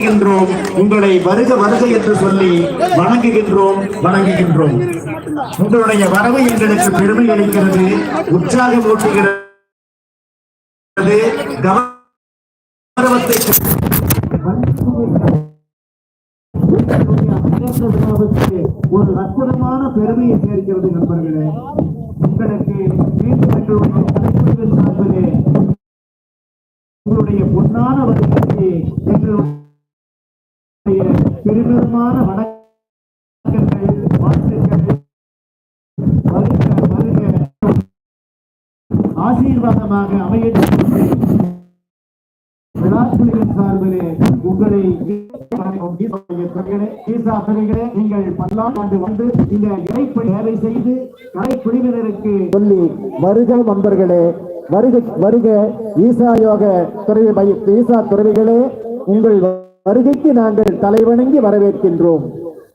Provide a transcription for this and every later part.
வணங்குகின்றோம். உங்களை வருக வருக என்று சொல்லி வணங்குகின்றோம் வணங்குகின்றோம். உங்களுடைய வரவு எங்களுக்கு பெருமை அளிக்கிறது உற்சாகம் ஊட்டுகிறது கௌரவத்தை ஒரு அற்புதமான பெருமையை சேர்க்கிறது நண்பர்களே. உங்களுக்கு மீண்டும் எங்களுடைய தலைப்புகளின் சார்பிலே உங்களுடைய பொன்னான வருகைக்கு எங்களுடைய பெருமிதமான வணக்கங்கள் வாழ்த்துக்கள். வருக வருக. ஆசீர்வாதமாக அமைய விழாக்குழுவின் சார்பிலே உங்களை நீங்கள் பல்லாண்டு வந்து இந்த இறைப்பை சேவை செய்து கலைக்குழுவினருக்கு சொல்லி வருக நண்பர்களே வருக வருக. ஈசா யோக துறவி மைய ஈசா துறவிகளே உங்கள் வருகைக்கு நாங்கள் தலைவணங்கி வரவேற்கின்றோம்.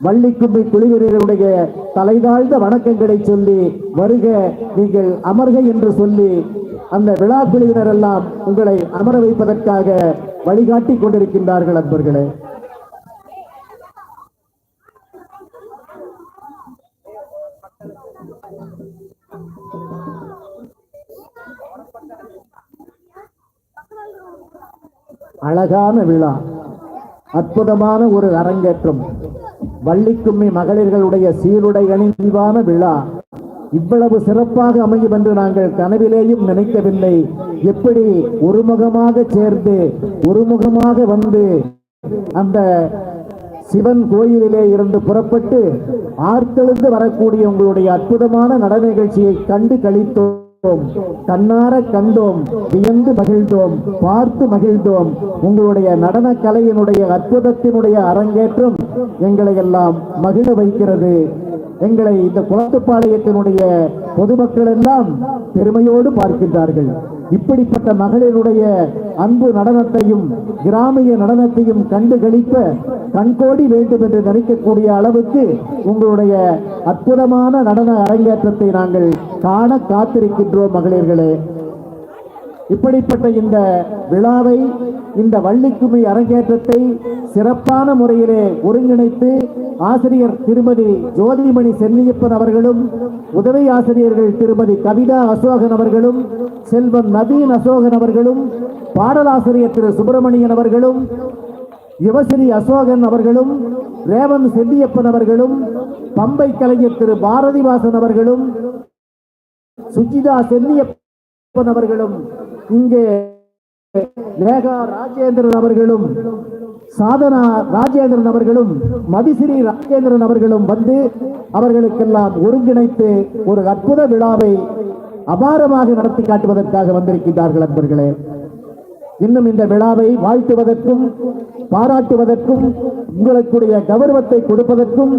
வள்ளிக்கும்பி குழுவினருடைய தலைதாழ்ந்த வணக்கங்களை சொல்லி வருக நீங்கள் அமர்க என்று சொல்லி அந்த விழா குழுவினர் எல்லாம் உங்களை அமர வைப்பதற்காக வழிகாட்டி கொண்டிருக்கின்றார்கள் அன்பர்களே. அழகான விழா. அற்புதமான ஒரு அரங்கேற்றம். வள்ளிக்கும்மி மகளிர்களுடைய சீருடை அணிவான விழா. இவ்வளவு சிறப்பாக அமையும் என்று நாங்கள் கனவிலேயும் நினைக்கவில்லை. எப்படி ஒருமுகமாக சேர்ந்து ஒருமுகமாக வந்து அந்த சிவன் கோயிலிலே இருந்து புறப்பட்டு ஆர்த்தெழுந்து வரக்கூடிய உங்களுடைய அற்புதமான நட நிகழ்ச்சியை கண்டு கழித்தோம் கண்ணார கண்டோம். வியந்து மகிழ்ந்தோம். பார்த்து மகிழ்ந்தோம். உங்களுடைய நடன கலையினுடைய அற்புதத்தினுடைய அரங்கேற்றம் எங்களை எல்லாம் மகிழ வைக்கிறது. எங்களை இந்த குளத்துப்பாளையத்தினுடைய பொதுமக்கள் எல்லாம் பெருமையோடு பார்க்கின்றார்கள். இப்படிப்பட்ட மகளிருடைய அன்பு நடனத்தையும் கிராமிய நடனத்தையும் கண்டுகளிப்ப கண்கோடி வேண்டும் என்று நினைக்கக்கூடிய அளவுக்கு உங்களுடைய அற்புதமான நடன அரங்கேற்றத்தை நாங்கள் காண காத்திருக்கின்றோம் மகளிர்களே. இப்படிப்பட்ட இந்த விழாவை இந்த வள்ளிக்குமி அரங்கேற்றத்தை சிறப்பான முறையிலே ஒருங்கிணைத்து ஆசிரியர் திருமதி ஜோதிமணி சென்னியப்பன் அவர்களும் உதவி ஆசிரியர்கள் திருமதி கவிதா அசோகன் அவர்களும் செல்வன் நவீன் அசோகன் அவர்களும் பாடலாசிரியர் திரு சுப்பிரமணியன் அவர்களும் யுவஸ்ரீ அசோகன் அவர்களும் ரேவன் செல்லியப்பன் அவர்களும் பம்பை கலைஞர் திரு பாரதிவாசன் அவர்களும் சுஜிதா செல்லியப்பன் அவர்களும் இங்கே மேகா ராஜேந்திரன் அவர்களும் சாதனா ராஜேந்திரன் அவர்களும் மதிசிறி ராஜேந்திரன் அவர்களும் வந்து அவர்களுக்கெல்லாம் ஒருங்கிணைத்து ஒரு அற்புத விழாவை அபாரமாக நடத்தி காட்டுவதற்காக வந்திருக்கின்றார்கள் அன்பர்களே. இன்னும் இந்த விழாவை வாழ்த்துவதற்கும் பாராட்டுவதற்கும் உங்களுக்குடைய கௌரவத்தை கொடுப்பதற்கும்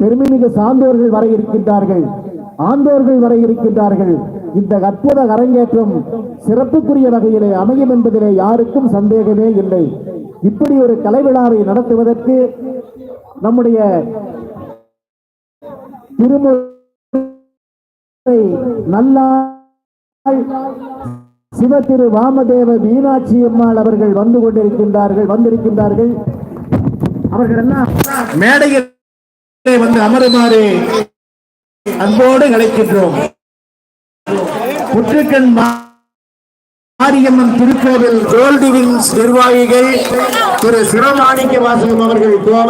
பெருமைமிகு சான்றோர்கள் வர இருக்கின்றார்கள். ஆண்டோர்கள் வர இருக்கின்றார்கள். இந்த அற்புத அரங்கேற்றம் சிறப்புக்குரிய வகையிலே அமையும் என்பதிலே யாருக்கும் சந்தேகமே இல்லை. இப்படி ஒரு கலை விழாவை நடத்துவதற்கு நம்முடைய திருமுறை நல்லாள் சிவ திரு வாமதேவ மீனாட்சி அம்மாள் அவர்கள் வந்து கொண்டிருக்கின்றார்கள் வந்திருக்கின்றார்கள். அவர்கள் எல்லாம் மேடையில் வந்து அமருமாறு அன்போடு அழைக்கின்றோம் புற்றுக்கண் மாரியம்மன் திருக்கோவில் கோல்டு நிர்வாகிகள் திரு சிவமாணிக்க வாசகம் அவர்கள் கோவை